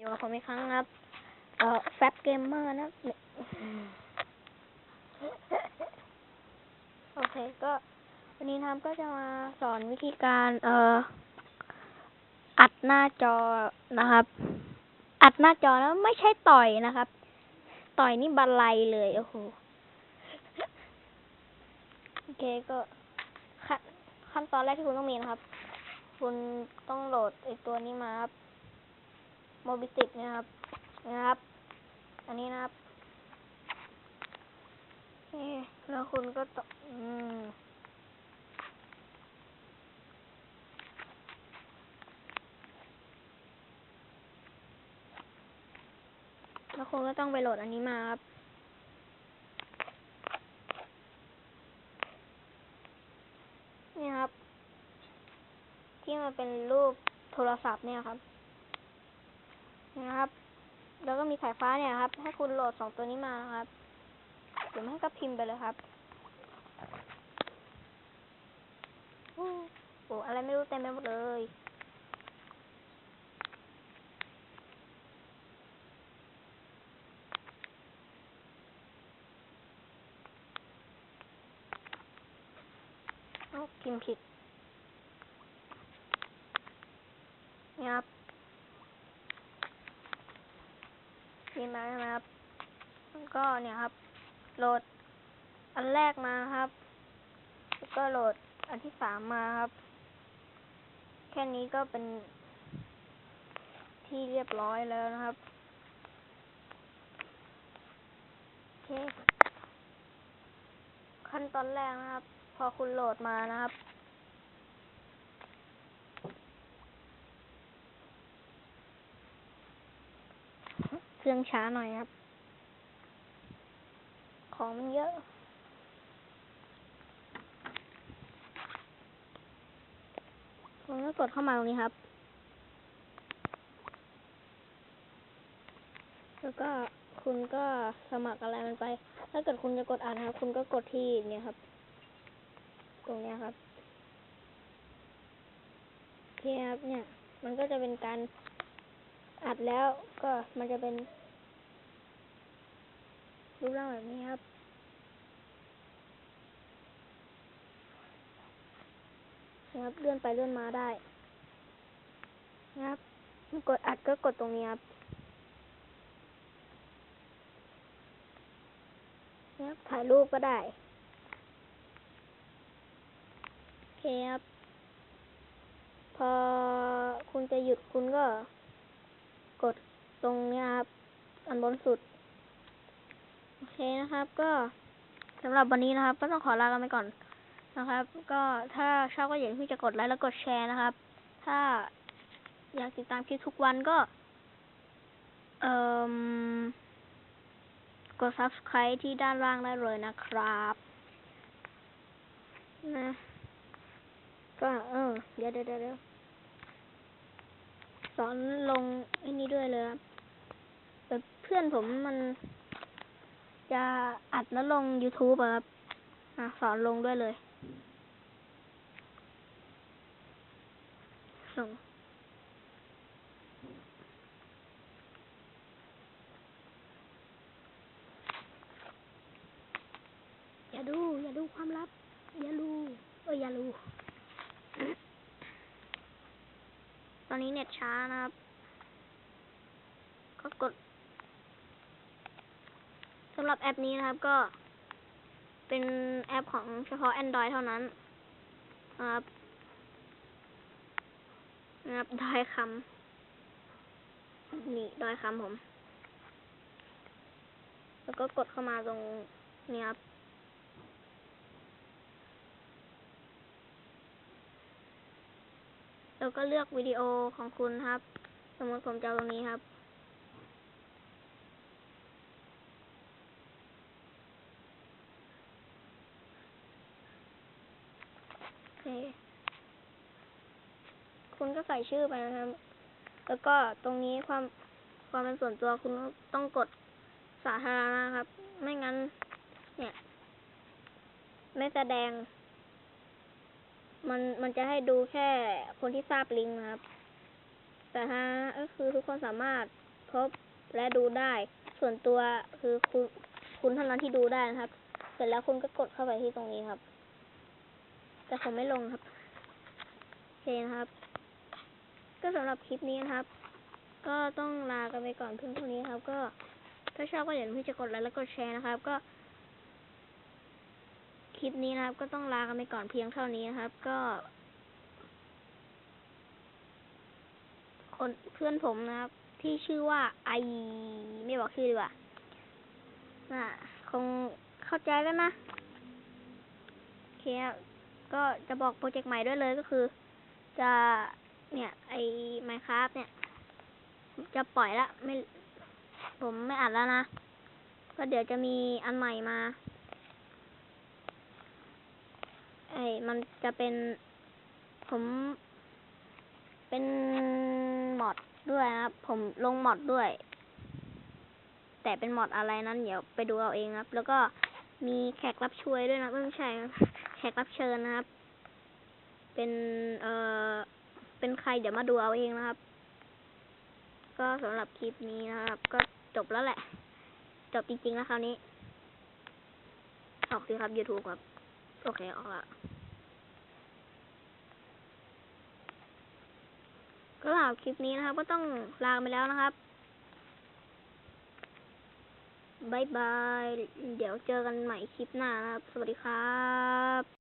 อยู่กับผมอีกครั้งครับ เอ่อแฟบเกมเมอร์นะโอเคก็วันนี้นะครับก็จะมาสอนวิธีการเอ่ออัดหน้าจอนะครับ อัดหน้าจอแล้วไม่ใช่ต่อยนะครับ ต่อยนี่บันไลเลยโอ้โหโอเคก็ขั้นขั้นตอนแรกที่คุณต้องมีนะครับ คุณต้องโหลดไอตัวนี้มาครับ โมบิติกนะครับนะครับ อันนี้นะครับนี่แล้วคุณก็ต้องอืมแล้วคุณก็ต้องไปโหลดอันนี้มาครับนี่ครับ ที่มันเป็นรูปโทรศัพท์เนี่ยครับ นะครับ แล้วก็มีสายฟ้าเนี่ยครับให้คุณโหลดสองตัวนี้มานะครับหรือไม่ก็พิมพ์ไปเลยครับโอ้โหอะไรไม่รู้เต็มไปหมดเลยอ้าพิมพ์ผิดนี่ครับ พิมพ์มาใช่ไหมครับ ก็เนี่ยครับ โหลดอันแรกมาครับ ก็โหลดอันที่สามมาครับ แค่นี้ก็เป็นที่เรียบร้อยแล้วนะครับโอเคขั้นตอนแรกนะครับ พอคุณโหลดมานะครับ รื่องช้าหน่อยครับ ของมันเยอะคุณก็กดเข้ามาตรงนี้ครับ แล้วก็คุณก็สมัครอะไรมันไป ถ้าเกิดคุณจะกดอ่านครับ คุณก็กดที่เนี่ยครับ ตรงเนี้ยครับโอเคครับเนี่ย มันก็จะเป็นการอัดแล้วก็มันจะเป็น รูปร่างแบบนี้ครับ นะครับเลื่อนไปเลื่อนมาได้ นะครับกดอัดก็กดตรงนี้ครับนะครับถ่ายรูปก็ได้ โอเคครับ พอคุณจะหยุดคุณก็กดตรงนี้ครับ อันบนสุด นะครับ ก็สำหรับวันนี้นะครับ ก็ต้องขอลากันไปก่อนนะครับ ก็ถ้าชอบก็อย่าลืมที่จะกดไลค์และกดแชร์นะครับ ถ้าอยากติดตามคลิปทุกวันก็ เอ่มกด subscribe ที่ด้านล่างได้เลยนะครับนะก็เออ เดี๋ยวเดี๋ยวเดี๋ยวสอนลงไอ้นี้ด้วยเลยครับแบบเพื่อนผมมัน จะอัดแล้วลง YouTube อะครับสอนลงด้วยเลย ส่ง อย่าดู อย่าดูความลับ อย่าดูเอ้ยอย่าดู ตอนนี้เน็ตช้านะครับ ก็กดำหรับแอปนี้นะครับก็เป็นแอปของเฉพาะ Android เท่านั้นนะครับนะครับดอยคำนี่ดอยคำผม แล้วก็กดเข้ามาตรงนี้ครับแล้วก็เลือกวิดีโอของคุณครับ สมมติผมจะตรงนี้ครับ โอเคคุณก็ใส่ชื่อไปนะครับ แล้วก็ตรงนี้ความความเป็นส่วนตัวคุณต้องกดสาธารณะครับ ไม่งั้น เนี่ย ไม่แสดง มันมันจะให้ดูแค่คนที่ทราบลิงก์นะครับแต่ถ้าก็คือทุกคนสามารถพบและดูได้ ส่วนตัวคือคุณคุณเท่านั้นที่ดูได้นะครับ เสร็จแล้วคุณก็กดเข้าไปที่ตรงนี้ครับ แต่ผมไม่ลงครับโอเคนะครับ ก็สำหรับคลิปนี้นะครับ ก็ต้องลากันไปก่อนเพียงเท่านี้ครับ ก็ถ้าชอบก็อย่าลืมที่จะกดไลค์และกดแชร์นะครับ ก็ คลิปนี้นะครับ ก็ต้องลากันไปก่อนเพียงเท่านี้นะครับ ก็ คนเพื่อนผมนะครับ ที่ชื่อว่าไอไม่บอกชื่อดีกว่าน่ะคงเข้าใจแล้วนะโอเค ก็จะบอกโปรเจกต์ใหม่ด้วยเลยก็คือ จะเนี่ยไอไมครับเนี่ย จะปล่อยละไม่ ผมไม่อัดแล้วนะ ก็เดี๋ยวจะมีอันใหม่มา ไอ้มันจะเป็น ผม เป็นมอดด้วยนะครับ ผมลงมอดด้วย แต่เป็นมอดอะไรนั้น เดี๋ยวไปดูเอาเองครับ แล้วก็มีแขกรับช่วยด้วยนะไม่ใช่ครับ แขกรับเชิญนะครับ เป็นเอ่อเป็นใครเดี๋ยวมาดูเอาเองนะครับ ก็สำหรับคลิปนี้นะครับ ก็จบแล้วแหละ จบจริงๆแล้วคราวนี้ ออกสิครับ YouTube ครับ โอเค ออกละก็สำหรับคลิปนี้นะครับ ก็ต้องลาไปแล้วนะครับ บายบาย เดี๋ยวเจอกันใหม่คลิปหน้านะครับ สวัสดีครับ